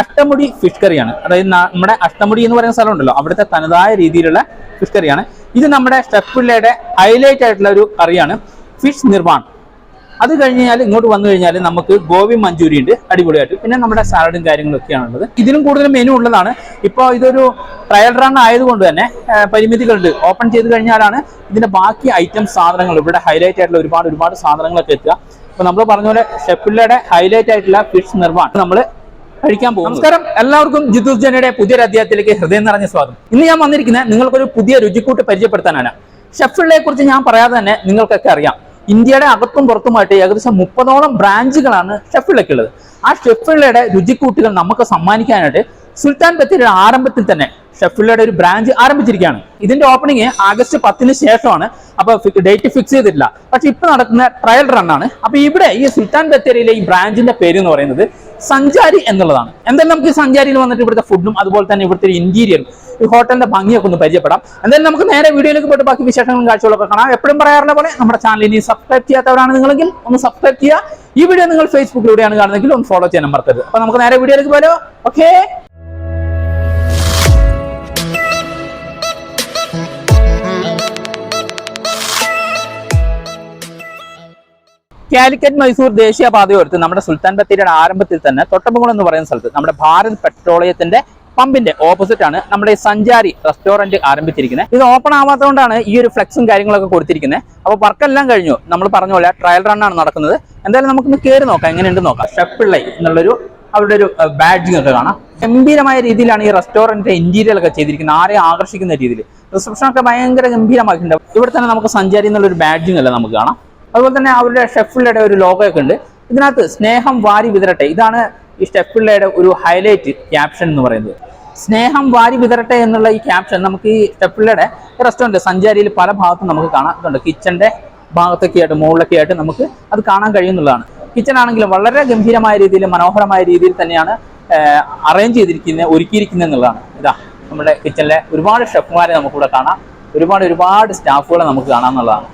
Ashtamudi fish കറിയാണ് അതായത് നമ്മുടെ അഷ്ടമുടി എന്ന് പറയുന്ന സ്ഥലമുണ്ടല്ലോ അവിടുത്തെ തനതായ രീതിയിലുള്ള ഫിഷ് കറിയാണ് ഇത് നമ്മുടെ സ്റ്റെപ്പിള്ളയുടെ പിള്ളയുടെ ഹൈലൈറ്റ് ആയിട്ടുള്ള ഒരു കറിയാണ് ഫിഷ് നിർവാൺ അത് കഴിഞ്ഞ് കഴിഞ്ഞാൽ ഇങ്ങോട്ട് വന്നു കഴിഞ്ഞാൽ നമുക്ക് ഗോവി മഞ്ചൂരി ഉണ്ട് അടിപൊളിയായിട്ട്. പിന്നെ നമ്മുടെ സാലഡും കാര്യങ്ങളും ഒക്കെയാണ് ഉള്ളത്. ഇതിലും കൂടുതൽ മെനു ഉള്ളതാണ്. ഇപ്പോൾ ഇതൊരു ട്രയൽ റൺ ആയതുകൊണ്ട് തന്നെ പരിമിതികളുണ്ട്. ഓപ്പൺ ചെയ്ത് കഴിഞ്ഞാലാണ് ഇതിന്റെ ബാക്കി ഐറ്റം സാധനങ്ങൾ ഇവിടെ ഹൈലൈറ്റ് ആയിട്ടുള്ള ഒരുപാട് ഒരുപാട് സാധനങ്ങളൊക്കെ എത്തുക. അപ്പൊ നമ്മൾ പറഞ്ഞ പോലെ ഷെഫില്ലയുടെ ഹൈലൈറ്റ് ആയിട്ടുള്ള ഫിഷ് നിർമ്മാണം നമ്മൾ കഴിക്കാൻ പോകും നമസ്കാരം. എല്ലാവർക്കും ജിത്തു ജനയുടെ പുതിയൊരു അധ്യായത്തിലേക്ക് ഹൃദയം നിറഞ്ഞ സ്വാഗതം. ഇന്ന് ഞാൻ വന്നിരിക്കുന്നത് നിങ്ങൾക്കൊരു പുതിയ രുചിക്കൂട്ട് പരിചയപ്പെടുത്താനാണ്. ഷെഫിള്ളയെ കുറിച്ച് ഞാൻ പറയാതെ തന്നെ നിങ്ങൾക്കൊക്കെ അറിയാം. ഇന്ത്യയുടെ അകത്തും പുറത്തുമായിട്ട് ഏകദേശം മുപ്പതോളം ബ്രാഞ്ചുകളാണ് ഷെഫിള്ളയ്ക്കുള്ളത് ആ ഷെഫിളയുടെ രുചിക്കൂട്ടുകൾ നമുക്ക് സമ്മാനിക്കാനായിട്ട് സുൽത്താൻ ബത്തേരിയുടെ ആരംഭത്തിൽ തന്നെ ഷെഫിള്ളയുടെ ഒരു ബ്രാഞ്ച് ആരംഭിച്ചിരിക്കുകയാണ്. ഇതിന്റെ ഓപ്പണിംഗ് ആഗസ്റ്റ് പത്തിന് ശേഷമാണ്. അപ്പൊ ഡേറ്റ് ഫിക്സ് ചെയ്തിട്ടില്ല. പക്ഷെ ഇപ്പൊ നടക്കുന്ന ട്രയൽ റൺ ആണ്. അപ്പൊ ഇവിടെ ഈ സുൽത്താൻ ബത്തേരിയിലെ ഈ ബ്രാഞ്ചിന്റെ പേര് എന്ന് പറയുന്നത് സഞ്ചാരി എന്നുള്ളതാണ്. എന്തായാലും നമുക്ക് സഞ്ചാരിയിൽ വന്നിട്ട് ഇവിടുത്തെ ഫുഡും അതുപോലെ തന്നെ ഇവിടുത്തെ ഇന്റീരിയറും ഈ ഹോട്ടലിന്റെ ഭംഗിയൊക്കെ ഒന്ന് പരിചയപ്പെടാം. എന്തായാലും നമുക്ക് നേരെ വീഡിയോയിലേക്ക് പോയിട്ട് ബാക്കി വിശേഷങ്ങളും കാഴ്ചകളൊക്കെ കാണാം. എപ്പോഴും പറയാറുള്ള പോലെ നമ്മുടെ ചാനൽ ഇനി സബ്സ്ക്രൈബ് ചെയ്യാത്തവരാണ് നിങ്ങളെങ്കിൽ ഒന്ന് സബ്സ്ക്രൈബ് ചെയ്യുക. ഈ വീഡിയോ നിങ്ങൾ ഫേസ്ബുക്കിലൂടെയാണ് കാണുന്നതെങ്കിൽ ഒന്ന് ഫോളോ ചെയ്യാൻ മറക്കരുത്. അപ്പൊ നമുക്ക് നേരെ വീഡിയോയിലേക്ക് പോലോ ഓക്കേ കാലിക്കറ്റ് മൈസൂർ ദേശീയപാതയോരത്ത് നമ്മുടെ സുൽത്താൻ ബത്തേരിയുടെ ആരംഭത്തിൽ തന്നെ തൊട്ടമ്പുകുളം എന്ന് പറയുന്ന സ്ഥലത്ത് നമ്മുടെ ഭാരത് പെട്രോളിയത്തിന്റെ പമ്പിന്റെ ഓപ്പോസിറ്റ് ആണ് നമ്മുടെ സഞ്ചാരി റെസ്റ്റോറന്റ് ആരംഭിച്ചിരിക്കുന്നത്. ഇത് ഓപ്പൺ ആവാത്തതുകൊണ്ടാണ് ഈ ഒരു ഫ്ലെക്സും കാര്യങ്ങളൊക്കെ കൊടുത്തിരിക്കുന്നത്. അപ്പോൾ വർക്കെല്ലാം കഴിഞ്ഞു. നമ്മൾ പറഞ്ഞ പോലെ ട്രയൽ റൺ ആണ് നടക്കുന്നത്. എന്തായാലും നമുക്കൊന്ന് കയറി നോക്കാം. എങ്ങനെയുണ്ട് നോക്കാം. ഷെഫ് പിള്ളൈ എന്നുള്ളൊരു അവരുടെ ഒരു ബാഡ്ജിങ് ഒക്കെ കാണാം. ഗംഭീരമായ രീതിയിലാണ് ഈ റെസ്റ്റോറന്റിന്റെ ഇന്റീരിയർ ഒക്കെ ചെയ്തിരിക്കുന്നത്. ആരെ ആകർഷിക്കുന്ന രീതിയിൽ. റിസപ്ഷൻ ഒക്കെ ഭയങ്കര ഗംഭീരമാക്കിയിട്ടുണ്ട് ഇവിടെ തന്നെ നമുക്ക് സഞ്ചാരി എന്നുള്ളൊരു ബാഡ്ജിങ് അല്ല നമുക്ക് കാണാം. അതുപോലെ തന്നെ അവരുടെ ഷെഫിള്ളയുടെ ഒരു ലോഗോയൊക്കെ ഉണ്ട്. ഇതിനകത്ത് സ്നേഹം വാരി വിതരട്ടെ. ഇതാണ് ഈ ഷെഫിള്ളയുടെ ഒരു ഹൈലൈറ്റ് ക്യാപ്ഷൻ എന്ന് പറയുന്നത്. സ്നേഹം വാരി വിതരട്ടെ എന്നുള്ള ഈ ക്യാപ്ഷൻ നമുക്ക് ഈ ഷെഫിള്ളയുടെ റെസ്റ്റോറന്റ് സഞ്ചാരിയിൽ പല ഭാഗത്തും നമുക്ക് കാണാൻ ഇതുണ്ട്. കിച്ചന്റെ ഭാഗത്തൊക്കെ ആയിട്ട് മുകളിലൊക്കെ ആയിട്ട് നമുക്ക് അത് കാണാൻ കഴിയുന്നുള്ളതാണ്. കിച്ചൺ ആണെങ്കിലും വളരെ ഗംഭീരമായ രീതിയിൽ മനോഹരമായ രീതിയിൽ തന്നെയാണ് അറേഞ്ച് ചെയ്തിരിക്കുന്നത് ഒരുക്കിയിരിക്കുന്നത് എന്നുള്ളതാണ്. ഇതാ നമ്മുടെ കിച്ചണിലെ ഒരുപാട് ഷെഫുമാരെ നമുക്കിവിടെ കാണാം. ഒരുപാട് ഒരുപാട് സ്റ്റാഫുകളെ നമുക്ക് കാണാം എന്നുള്ളതാണ്.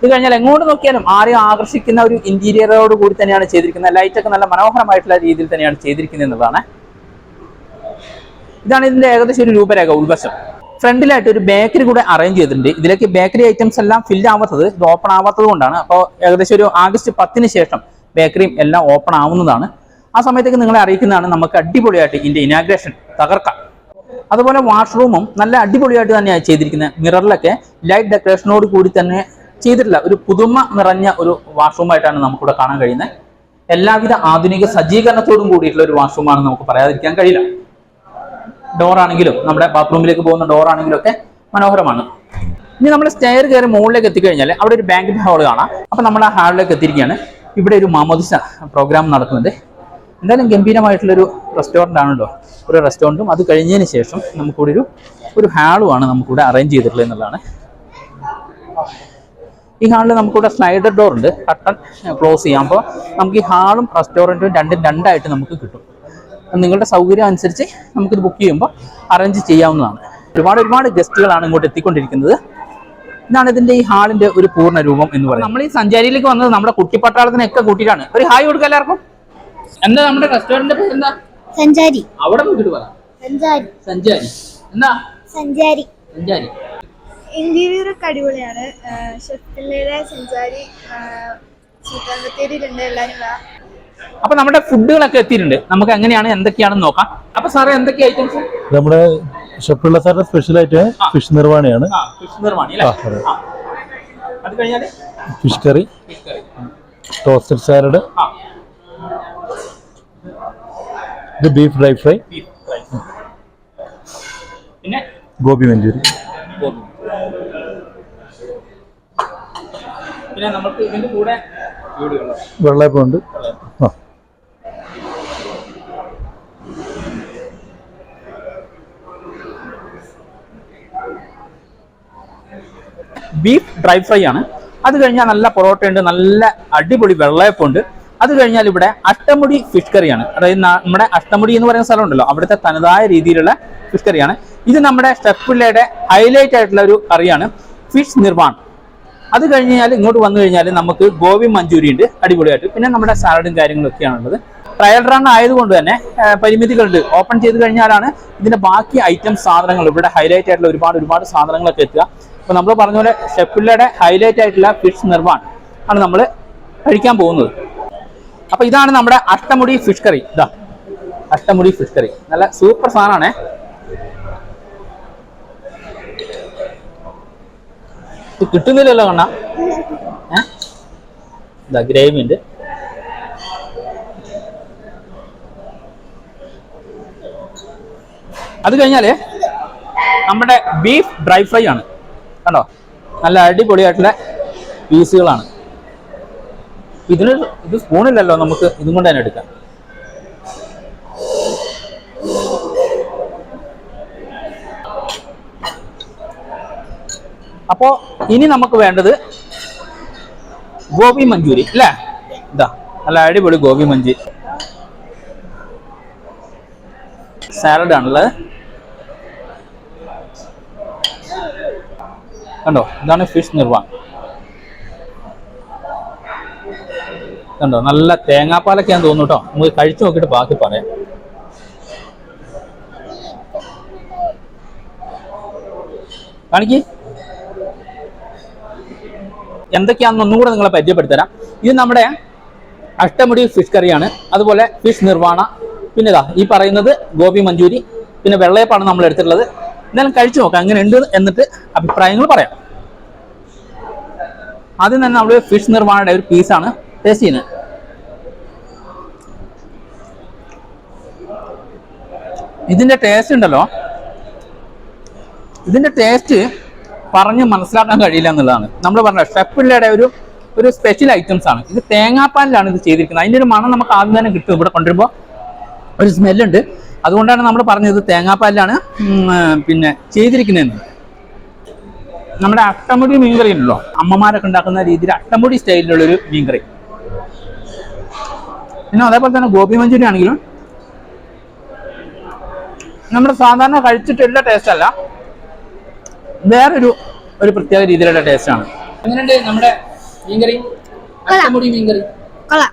ഇത് കഴിഞ്ഞാൽ എങ്ങോട്ട് നോക്കിയാലും ആരെയും ആകർഷിക്കുന്ന ഒരു ഇന്റീരിയറോട് കൂടി തന്നെയാണ് ചെയ്തിരിക്കുന്നത്. ലൈറ്റൊക്കെ നല്ല മനോഹരമായിട്ടുള്ള രീതിയിൽ തന്നെയാണ് ചെയ്തിരിക്കുന്നത് എന്നുള്ളതാണ്. ഇതാണ് ഇതിന്റെ ഏകദേശം ഒരു രൂപരേഖ ഉൾവശം. ഫ്രണ്ടിലായിട്ട് ഒരു ബേക്കറി കൂടെ അറേഞ്ച് ചെയ്തിട്ടുണ്ട്. ഇതിലേക്ക് ബേക്കറി ഐറ്റംസ് എല്ലാം ഫില്ല് ആവാത്തത് ഇത് ഓപ്പൺ ആവാത്തത് കൊണ്ടാണ്. അപ്പോൾ ഏകദേശം ഒരു ആഗസ്റ്റ് പത്തിന് ശേഷം ബേക്കറിയും എല്ലാം ഓപ്പൺ ആവുന്നതാണ്. ആ സമയത്തേക്ക് നിങ്ങളെ അറിയിക്കുന്നതാണ് നമുക്ക് അടിപൊളിയായിട്ട് ഇതിന്റെ ഇനാഗ്രേഷൻ തകർക്കാം. അതുപോലെ വാഷ്റൂമും നല്ല അടിപൊളിയായിട്ട് തന്നെയാണ് ചെയ്തിരിക്കുന്നത്. മിററിലൊക്കെ ലൈറ്റ് ഡെക്കറേഷനോട് കൂടി തന്നെ ചെയ്തിട്ടില്ല. ഒരു പുതുമ നിറഞ്ഞ ഒരു വാഷ്റൂമായിട്ടാണ് നമുക്കിവിടെ കാണാൻ കഴിയുന്നത്. എല്ലാവിധ ആധുനിക സജ്ജീകരണത്തോടും കൂടിയിട്ടുള്ള ഒരു വാഷ്റൂമാണ് നമുക്ക് പറയാതിരിക്കാൻ കഴിയില്ല. ഡോർ ആണെങ്കിലും നമ്മുടെ ബാത്റൂമിലേക്ക് പോകുന്ന ഡോർ ആണെങ്കിലും ഒക്കെ മനോഹരമാണ്. ഇനി നമ്മൾ സ്റ്റെയർ കയറി മുകളിലേക്ക് എത്തിക്കഴിഞ്ഞാൽ അവിടെ ഒരു ബാങ്കിന്റെ ഹാൾ കാണാം. അപ്പം നമ്മൾ ആ ഹാളിലേക്ക് എത്തിയിരിക്കുകയാണ്. ഇവിടെ ഒരു മാമോദിസ പ്രോഗ്രാം നടക്കുന്നത് എന്തായാലും ഗംഭീരമായിട്ടുള്ളൊരു റെസ്റ്റോറന്റ് ആണല്ലോ. ഒരു റെസ്റ്റോറന്റും അത് കഴിഞ്ഞതിന് ശേഷം നമുക്കിവിടെ ഒരു ഒരു ഹാളുമാണ് നമുക്കിവിടെ അറേഞ്ച് ചെയ്തിട്ടുള്ളത് എന്നുള്ളതാണ്. ഈ ഹാളിൽ നമുക്കിവിടെ സ്ലൈഡർ ഡോർ ഉണ്ട്. കട്ടൺ ക്ലോസ് ചെയ്യാം. അപ്പോൾ നമുക്ക് ഈ ഹാളും റെസ്റ്റോറന്റും രണ്ടും രണ്ടായിട്ട് നമുക്ക് കിട്ടും. നിങ്ങളുടെ സൗകര്യം അനുസരിച്ച് നമുക്കിത് ബുക്ക് ചെയ്യുമ്പോൾ അറേഞ്ച് ചെയ്യാവുന്നതാണ്. ഒരുപാട് ഒരുപാട് ഗസ്റ്റുകളാണ് ഇങ്ങോട്ട് എത്തിക്കൊണ്ടിരിക്കുന്നത്. ഇതാണ് ഇതിന്റെ ഈ ഹാളിന്റെ ഒരു പൂർണ രൂപം എന്ന് പറയുന്നത്. നമ്മൾ ഈ സഞ്ചാരിയിലേക്ക് വന്നത് നമ്മുടെ കുട്ടിപ്പട്ടാളത്തിനൊക്കെ കൂട്ടിയിട്ടാണ്. ഒരു ഹായ് കൊടുക്കാം എല്ലാവർക്കും. എന്താ നമ്മുടെ റെസ്റ്റോറന്റിന്റെ പേര് എന്താ? സഞ്ചാരി. അവിടെ പറ. സഞ്ചാരി. സഞ്ചാരി. എന്താ? സഞ്ചാരി. സഞ്ചാരി. ഇന്റീരിയർ ഒക്കെ അടിപൊളിയാണ്. ഷെഫിലെ സഞ്ചാരി എല്ലാവരും വാ. അപ്പൊ നമ്മുടെ ഫുഡുകളൊക്കെ എത്തിയിട്ടുണ്ട്. നമുക്ക് എങ്ങനെയാണ് എന്തൊക്കെയാണെന്ന് നോക്കാം. അപ്പൊ സാറേ എന്തൊക്കെ ഐറ്റംസ് നമ്മുടെ ഷെഫിള്ള സാറിന്റെ സ്പെഷ്യൽ ആയിട്ട് ഫിഷ് നിർവാണിയാണ് ആ ഫിഷ് നിർവാണി അതെ. കഴിഞ്ഞാൽ fish curry fish curry toasted salad ഇത് ബീഫ് ഡ്രൈ ഫ്രൈ ഗോപി പിന്നെ? ഗോപി മഞ്ചൂരി. ഗോബി പിന്നെ നമുക്ക് ഇതിന്റെ കൂടെ വീടുകൾ വെള്ളയപ്പം ഉണ്ട് ആ. ബീഫ് ഡ്രൈ ഫ്രൈ ആണ്. അത് കഴിഞ്ഞാൽ നല്ല പൊറോട്ട ഉണ്ട് നല്ല അടിപൊളി വെള്ളയപ്പുണ്ട് അത് കഴിഞ്ഞാൽ ഇവിടെ അഷ്ടമുടി ഫിഷ് കറിയാണ്. അതായത് നമ്മുടെ അഷ്ടമുടി എന്ന് പറയുന്ന സ്ഥലമുണ്ടല്ലോ അവിടുത്തെ തനതായ രീതിയിലുള്ള ഫിഷ് കറിയാണ്. ഇത് നമ്മുടെ പിള്ളയുടെ ഹൈലൈറ്റ് ആയിട്ടുള്ള ഒരു കറിയാണ് ഫിഷ് നിർവാൺ അത് കഴിഞ്ഞ് കഴിഞ്ഞാൽ ഇങ്ങോട്ട് വന്നു കഴിഞ്ഞാൽ നമുക്ക് ഗോവി മഞ്ചൂരി ഉണ്ട് അടിപൊളിയായിട്ട്. പിന്നെ നമ്മുടെ സാലഡും കാര്യങ്ങളൊക്കെയാണുള്ളത് ട്രയൽ റൺ ആയതുകൊണ്ട് തന്നെ പരിമിതികളുണ്ട്. ഓപ്പൺ ചെയ്ത് കഴിഞ്ഞാലാണ് ഇതിന്റെ ബാക്കി ഐറ്റം സാധനങ്ങൾ ഇവിടെ ഹൈലൈറ്റ് ആയിട്ടുള്ള ഒരുപാട് ഒരുപാട് സാധനങ്ങളൊക്കെ എത്തുക. അപ്പോൾ നമ്മൾ പറഞ്ഞ പോലെ ഷെഫില്ലയുടെ ഹൈലൈറ്റ് ആയിട്ടുള്ള ഫിഷ് നിർവാൺ ആണ് നമ്മൾ കഴിക്കാൻ പോകുന്നത്. അപ്പോൾ ഇതാണ് നമ്മുടെ അഷ്ടമുടി ഫിഷ് കറി ഇതാ അഷ്ടമുടി ഫിഷ് കറി നല്ല സൂപ്പർ സാധനമാണേ. കിട്ടുന്നില്ലല്ലോ കണ്ണ. ഗ്രേവിന്റെ അത് കഴിഞ്ഞാൽ നമ്മുടെ ബീഫ് ഡ്രൈ ഫ്രൈ ആണ്. കണ്ടോ? നല്ല അടിപൊളിയായിട്ടുള്ള പീസുകളാണ്. ഇതിന് ഇത് സ്പൂണില്ലല്ലോ നമുക്ക് ഇതും കൊണ്ട് തന്നെ എടുക്കാം. അപ്പോ ഇനി നമുക്ക് വേണ്ടത് ഗോപി മഞ്ചൂരി അല്ലേ? ഇതാ നല്ല അടിപൊളി ഗോപി മഞ്ചൂരി സാലഡ് ആണുള്ളത്. കണ്ടോ? ഇതാണ് ഫിഷ് നിർവാൺ കണ്ടോ? നല്ല തേങ്ങാപ്പാലൊക്കെ ഞാൻ തോന്നുന്നു കേട്ടോ. നമുക്ക് കഴിച്ചു നോക്കിയിട്ട് ബാക്കി പറയാം. കാണിക്ക്. എന്തൊക്കെയാണെന്ന് ഒന്നും കൂടെ നിങ്ങളെ പരിചയപ്പെടുത്തരാം ഇത് നമ്മുടെ അഷ്ടമുടി ഫിഷ് കറിയാണ്. അതുപോലെ ഫിഷ് നിർവാണ. പിന്നെ ഇതാ ഈ പറയുന്നത് ഗോപി മഞ്ചൂരി. പിന്നെ വെള്ളയപ്പാണ് നമ്മൾ എടുത്തിട്ടുള്ളത്. എന്തായാലും കഴിച്ചു നോക്കാം അങ്ങനെ ഉണ്ട് എന്നിട്ട് അഭിപ്രായങ്ങൾ പറയാം. ആദ്യം തന്നെ നമ്മൾ ഫിഷ് നിർവാണയുടെ ഒരു പീസാണ് ടേസ്റ്റ് ചെയ്യുന്നത്. ഇതിന്റെ ടേസ്റ്റ് ഉണ്ടല്ലോ. ഇതിന്റെ ടേസ്റ്റ് പറഞ്ഞ് മനസ്സിലാക്കാൻ കഴിയില്ല എന്നുള്ളതാണ്. നമ്മൾ പറഞ്ഞ ഷെപ്പിള്ളയുടെ ഒരു ഒരു സ്പെഷ്യൽ ഐറ്റംസ് ആണ്. ഇത് തേങ്ങാപ്പാലിലാണ് ഇത് ചെയ്തിരിക്കുന്നത്. അതിന്റെ ഒരു മണം നമുക്ക് ആദ്യം തന്നെ കിട്ടും ഇവിടെ കൊണ്ടുവരുമ്പോൾ ഒരു സ്മെല്ലുണ്ട് അതുകൊണ്ടാണ് നമ്മൾ പറഞ്ഞത് തേങ്ങാപ്പാലിലാണ് പിന്നെ ചെയ്തിരിക്കുന്നതെന്ന്. നമ്മുടെ അട്ടമുടി മീൻകറി ഉണ്ടല്ലോ. അമ്മമാരൊക്കെ ഉണ്ടാക്കുന്ന രീതിയിൽ അട്ടമുടി സ്റ്റൈലിലുള്ള ഒരു മീൻകറി. പിന്നെ അതേപോലെ തന്നെ ഗോപി മഞ്ചൂരി ആണെങ്കിലും നമ്മുടെ സാധാരണ കഴിച്ചിട്ടുള്ള ടേസ്റ്റ് അല്ല. വേറൊരു ഒരു പ്രത്യേക രീതിയിലുള്ള ടേസ്റ്റ് ആണ്. എങ്ങനെയുണ്ട് നമ്മുടെ മീൻകറി? അഷ്ടമുടി മീൻകറി. കൊള്ളാം.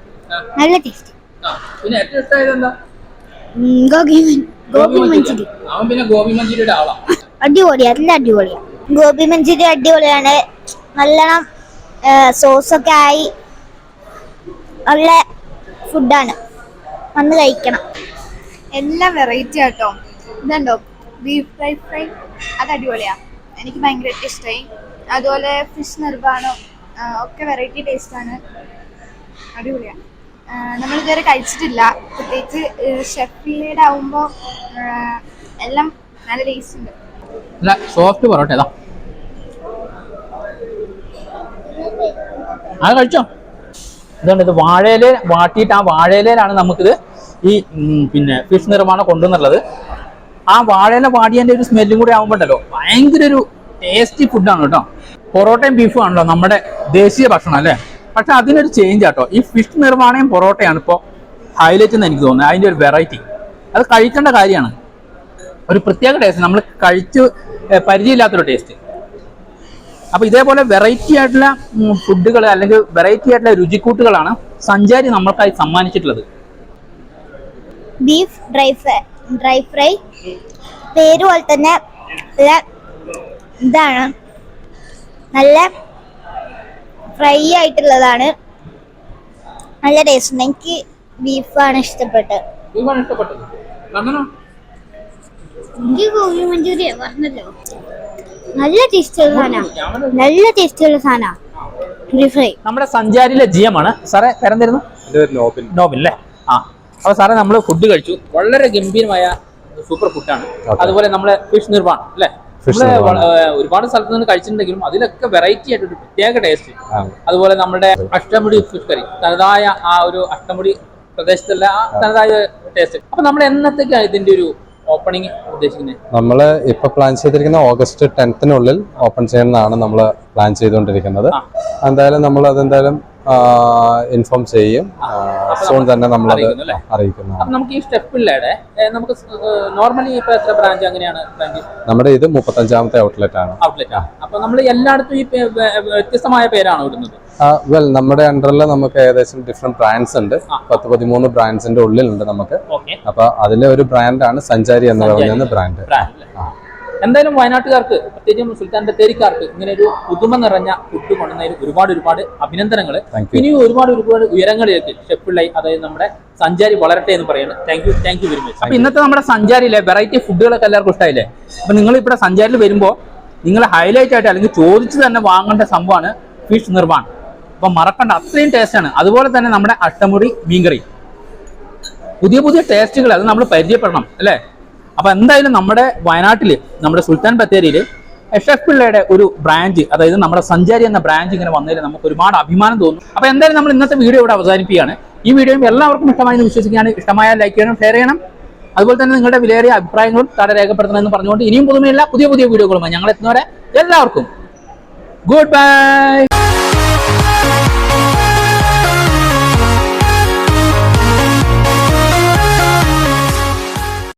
നല്ല ടേസ്റ്റ് ആ, പിന്നെ ഏറ്റവും ഇഷ്ടമായത് എന്താ? ഗോപി ഗോപി മഞ്ചൂരി അവൻ പിന്നെ ഗോപി മഞ്ചൂരിയുടെ ആളാ. അടിപൊളിയാ നല്ല അടിപൊളിയാ. ഗോപി മഞ്ചൂരി അടിപൊളിയാണ്. നല്ലോണം സോസൊക്കെ ആയി. നല്ല ഫുഡാണ് വന്ന് കഴിക്കണം. എല്ലാം വെറൈറ്റി ആട്ടോ. ഇതുണ്ടോ? ബീഫ് ഫ്രൈ ഫ്രൈ അത് അടിപൊളിയാ. എനിക്ക് ഭയങ്കരമായിട്ട് ഇഷ്ടമായി അതുപോലെ ഫിഷ് നിർബാണം ഒക്കെ വെറൈറ്റി ടേസ്റ്റ് ആണ്. അടിപൊളിയാ. നമ്മൾ ഇതുവരെ കഴിച്ചിട്ടില്ല. പ്രത്യേകിച്ച് ഷെഫിലേഡ് ആവുമ്പോൾ എല്ലാം നല്ല ടേസ്റ്റ് ഉണ്ട്. സോഫ്റ്റ് പൊറോട്ട അത് കഴിച്ചോ? ഇതുണ്ട് ഇത് വാഴയില വാട്ടിയിട്ട് ആ വാഴയിലയിലാണ് നമുക്കിത് ഈ പിന്നെ ഫിഷ് നിർമ്മാണം കൊണ്ടുവന്നുള്ളത്. ആ വാഴയില വാടിയതിന്റെ ഒരു സ്മെല്ലും കൂടി ആകുമ്പോണ്ടല്ലോ ഭയങ്കര ഒരു ടേസ്റ്റി ഫുഡാണ് കേട്ടോ. പൊറോട്ടയും ബീഫും ആണല്ലോ നമ്മുടെ ദേശീയ ഭക്ഷണം അല്ലേ? പക്ഷെ അതിനൊരു ചേഞ്ച് ആട്ടോ ഈ ഫിഷ് നിർമ്മാണയും പൊറോട്ടയാണ് ഇപ്പോൾ ഹൈലൈറ്റ് എന്ന് എനിക്ക് തോന്നുന്നത്. അതിന്റെ ഒരു വെറൈറ്റി അത് കഴിക്കേണ്ട കാര്യമാണ്. ഒരു പ്രത്യേക ടേസ്റ്റ് നമ്മൾ കഴിച്ച് പരിചയമില്ലാത്തൊരു ടേസ്റ്റ് അപ്പോൾ ഇതേപോലെ വെറൈറ്റി ആയിട്ടുള്ള ഫുഡുകൾ അല്ലെങ്കിൽ വെറൈറ്റി ആയിട്ടുള്ള രുചിക്കൂട്ടുകളാണ് സഞ്ചാരി നമ്മൾക്കായി സമ്മാനിച്ചിട്ടുള്ളത്. Beef dry fry dry fry പേര് പോലെ തന്നെ ഇതാണ് നല്ല ഫ്രൈ ആയിട്ടുള്ളതാണ്. നല്ല ടേസ്റ്റ് ഉണ്ട്. എനിക്ക് ബീഫാണ് ഇഷ്ടപ്പെട്ടത്. എനിക്ക് ഗോബി മഞ്ചൂരിയ പറഞ്ഞല്ലോ നല്ല ടേസ്റ്റുള്ള നല്ല ടേസ്റ്റുള്ള ഫ്രൈ നമ്മുടെ സഞ്ചാരിയിലെ ജിയമാണ്. സാറേ തരം തരുന്നു നോബിൻ. നോബിൻ അല്ലേ? ആ. അപ്പൊ സാറേ നമ്മൾ ഫുഡ് കഴിച്ചു. വളരെ ഗംഭീരമായ സൂപ്പർ ഫുഡാണ് അതുപോലെ നമ്മളെ ഫിഷ് നിർവാണ് അല്ലേ? ഒരുപാട് സ്ഥലത്ത് നിന്ന് കഴിച്ചിട്ടുണ്ടെങ്കിലും അതിലൊക്കെ വെറൈറ്റി ആയിട്ട് ഒരു പ്രത്യേക ടേസ്റ്റ് അതുപോലെ നമ്മുടെ അഷ്ടമുടി ഫിഷ് കറി തനതായ ആ ഒരു അഷ്ടമുടി പ്രദേശത്തുള്ള ആ തനതായ ടേസ്റ്റ് അപ്പൊ നമ്മൾ എന്നത്തേക്കാണ് ഇതിന്റെ ഒരു ഓപ്പണിംഗ് ഉദ്ദേശിക്കുന്നത്? നമ്മൾ ഇപ്പൊ പ്ലാൻ ചെയ്തിരിക്കുന്ന ഓഗസ്റ്റ് ടെൻത്തിനുള്ളിൽ ഓപ്പൺ ചെയ്യണമെന്നാണ് നമ്മൾ പ്ലാൻ ചെയ്തുകൊണ്ടിരിക്കുന്നത്. എന്തായാലും നമ്മൾ അതെന്തായാലും ഇൻഫോം ചെയ്യും. സോൺ തന്നെ നമ്മൾ അറിയിക്കുന്നു അറിയിക്കുന്നതാണ്. നമുക്ക് ഈ സ്റ്റെപ്പില്ലയുടെ നമുക്ക് നോർമലി ഇപ്പൊ എത്ര ബ്രാഞ്ച് അങ്ങനെയാണ് നമ്മുടെ ഇത് മുപ്പത്തഞ്ചാമത്തെ ഔട്ട്ലെറ്റ് ആണ്. ഔട്ട്ലെറ്റ് അപ്പൊ നമ്മൾ എല്ലായിടത്തും ഈ വ്യത്യസ്തമായ പേരാണ് ഇടുന്നത്? വെൽ നമ്മുടെ അണ്ടറിൽ നമുക്ക് ഏകദേശം ഡിഫറെന്റ് ബ്രാൻഡ്സ് ഉണ്ട്. പത്ത് പതിമൂന്ന് ബ്രാൻഡ്സിന്റെ ഉള്ളിലുണ്ട് നമുക്ക്. അപ്പൊ അതിലെ ഒരു ബ്രാൻഡാണ് സഞ്ചാരി എന്ന് പറയുന്ന ബ്രാൻഡ്? എന്തായാലും വയനാട്ടുകാർക്ക് പ്രത്യേകിച്ചും സുൽത്താൻ ബത്തേരിക്കാർക്ക് ഇങ്ങനെ ഒരു പുതുമ നിറഞ്ഞ ഫുഡ് കൊണ്ടുവന്നതിൽ ഒരുപാട് ഒരുപാട് അഭിനന്ദനങ്ങൾ. ഇനിയും ഒരുപാട് ഒരുപാട് ഉയരങ്ങളിലേക്ക് ഷെപ്പിള്ളൈ അതായത് നമ്മുടെ സഞ്ചാരി വളരട്ടെ എന്ന് പറയുന്നത്. Thank you thank you very much അപ്പൊ ഇന്നത്തെ നമ്മുടെ സഞ്ചാരിയിലെ വെറൈറ്റി ഫുഡുകളൊക്കെ എല്ലാവർക്കും ഇഷ്ടമായില്ലേ അപ്പൊ നിങ്ങൾ ഇവിടെ സഞ്ചാരിയിൽ വരുമ്പോൾ നിങ്ങൾ ഹൈലൈറ്റ് ആയിട്ട് അല്ലെങ്കിൽ ചോദിച്ചു തന്നെ വാങ്ങേണ്ട സംഭവമാണ് ഫിഷ് നിർവാൺ അപ്പൊ മറക്കണ്ട അത്രയും ടേസ്റ്റാണ് അതുപോലെ തന്നെ നമ്മുടെ അഷ്ടമുടി മീൻകറി. പുതിയ പുതിയ ടേസ്റ്റുകൾ അത് നമ്മൾ പരിചയപ്പെടണം അല്ലേ? അപ്പൊ എന്തായാലും നമ്മുടെ വയനാട്ടിൽ നമ്മുടെ സുൽത്താൻ ബത്തേരിയിൽ എഫ് എഫ് പിള്ളയുടെ ഒരു ബ്രാഞ്ച് അതായത് നമ്മുടെ സഞ്ചാരി എന്ന ബ്രാഞ്ച് ഇങ്ങനെ വന്നതിൽ നമുക്ക് ഒരുപാട് അഭിമാനം തോന്നും. അപ്പൊ എന്തായാലും നമ്മൾ ഇന്നത്തെ വീഡിയോ ഇവിടെ അവസാനിപ്പിക്കുകയാണ്. ഈ വീഡിയോയും എല്ലാവർക്കും ഇഷ്ടമായി എന്ന് വിശ്വസിക്കുകയാണ്. ഇഷ്ടമായ ലൈക്ക് ചെയ്യണം ഷെയർ ചെയ്യണം. അതുപോലെ തന്നെ നിങ്ങളുടെ വിലയേറിയ അഭിപ്രായങ്ങളും താഴെ രേഖപ്പെടുത്തണമെന്ന് പറഞ്ഞുകൊണ്ട് ഇനിയും പുതുമയില്ല പുതിയ പുതിയ വീഡിയോകളുമായി ഞങ്ങൾ എത്തുന്നവരെ എല്ലാവർക്കും ഗുഡ് ബൈ